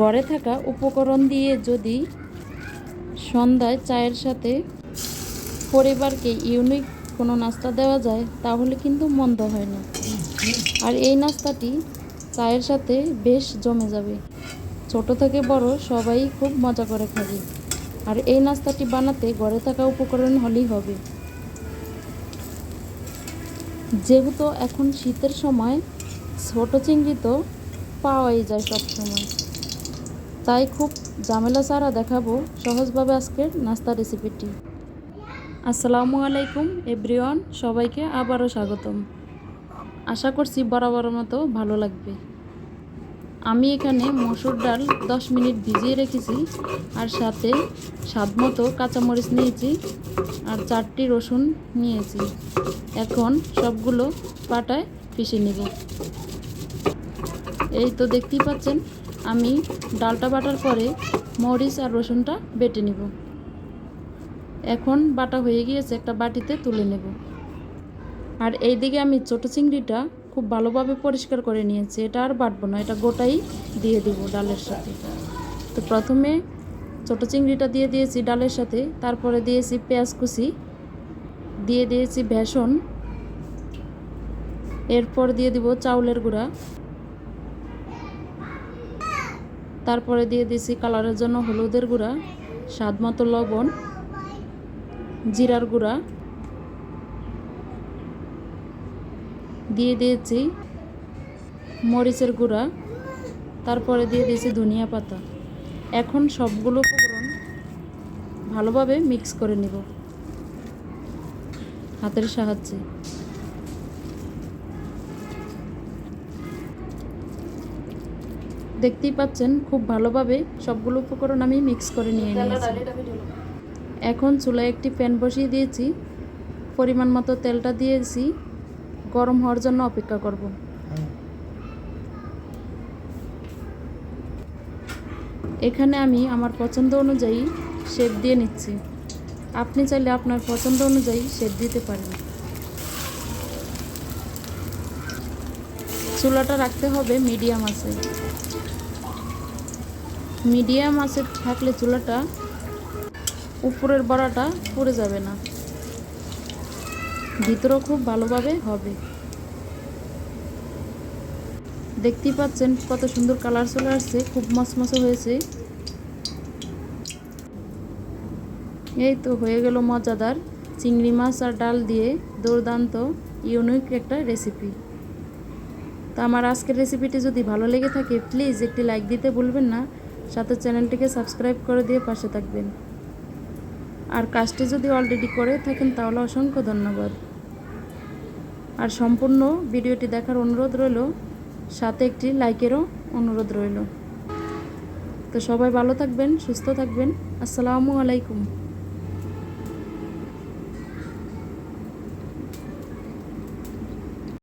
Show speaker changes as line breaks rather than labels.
ঘরে থাকা উপকরণ দিয়ে যদি সন্ধ্যায় চায়ের সাথে পরিবারকে ইউনিক কোনো নাস্তা দেওয়া যায়, তাহলে কিন্তু মন্দ হয় না। আর এই নাস্তাটি চায়ের সাথে বেশ জমে যাবে। ছোট থেকে বড় সবাই খুব মজা করে খাবে। আর এই নাস্তাটি বানাতে ঘরে থাকা উপকরণ হলেই হবে। যেহেতু এখন শীতের সময় ছোট চিংড়ি তো পাওয়াই যায় সব সময় তাই খুব ঝামেলা ছাড়া দেখাবো সহজভাবে আজকের নাস্তা রেসিপিটি আসসালামু আলাইকুম, এভরিওয়ান, সবাইকে আবারও স্বাগতম। আশা করছি বরাবর মতো ভালো লাগবে। আমি এখানে মসুর ডাল দশ মিনিট ভিজিয়ে রেখেছি আর সাথে স্বাদ মতো কাঁচামরিচ নিয়েছি আর চারটি রসুন নিয়েছি। এখন সবগুলো পাটায় পিষে নেব। এই তো দেখতেই পাচ্ছেন, আমি ডালটা বাটার পরে মরিচ আর রসুনটা বেটে নেব। এখন বাটা হয়ে গিয়েছে, একটা বাটিতে তুলে নেব। আর এই দিকে আমি ছোট চিংড়িটা খুব ভালোভাবে পরিষ্কার করে নিয়েছি, এটা আর বাটবো না, এটা গোটাই দিয়ে দিব ডালের সাথে। তো প্রথমে ছোট চিংড়িটা দিয়ে দিয়েছি ডালের সাথে, তারপরে দিয়েছি পেঁয়াজ কুচি, দিয়ে দিয়েছি বেসন, এরপর দিয়ে দিব চাউলের গুঁড়া। তারপরে দিয়ে দিয়েছি কালারের জন্য হলুদের গুঁড়া স্বাদ মতো লবণ, জিরার গুঁড়া। দিয়ে দিয়েছি মরিচের গুঁড়া, তারপরে দিয়ে দিয়েছি ধনিয়া পাতা। এখন সবগুলো উপকরণ ভালোভাবে মিক্স করে নেব হাতের সাহায্যে। দেখতেই পাচ্ছেন খুব ভালোভাবে সবগুলো উপকরণ আমি মিক্স করে নিয়ে নিয়েছি। এখন চুলায় একটি প্যান বসিয়ে দিয়েছি। পরিমাণ মতো তেলটা দিয়েছি। গরম হওয়ার জন্য অপেক্ষা করব। এখানে আমি আমার পছন্দ অনুযায়ী শেপ দিয়ে নিচ্ছি। আপনি চাইলে আপনার পছন্দ অনুযায়ী শেপ দিতে পারেন। চুলাটা রাখতে হবে মিডিয়াম আছে। মিডিয়াম আছে, থাকলে চুলাটা উপরের বড়াটা পড়ে যাবে না। ভিতরেও খুব ভালোভাবে হবে। দেখতেই পাচ্ছেন কত সুন্দর কালার চলে আসছে, খুব মসমসে হয়েছে। এই তো হয়ে গেল মজাদার চিংড়ি মাছ আর ডাল দিয়ে দুর্দান্ত ইউনিক একটা রেসিপি তো আমার আজকের রেসিপিটি যদি ভালো লেগে থাকে প্লিজ একটি লাইক দিতে ভুলবেন না। সাথে চ্যানেলটিকে সাবস্ক্রাইব করে দিয়ে পাশে থাকবেন। আর কাজটি যদি অলরেডি করে থাকেন তাহলে অসংখ্য ধন্যবাদ। আর সম্পূর্ণ ভিডিওটি দেখার অনুরোধ রইল, সাথে একটি লাইকেরও অনুরোধ রইল। তো সবাই ভালো থাকবেন, সুস্থ থাকবেন। আসসালামু আলাইকুম।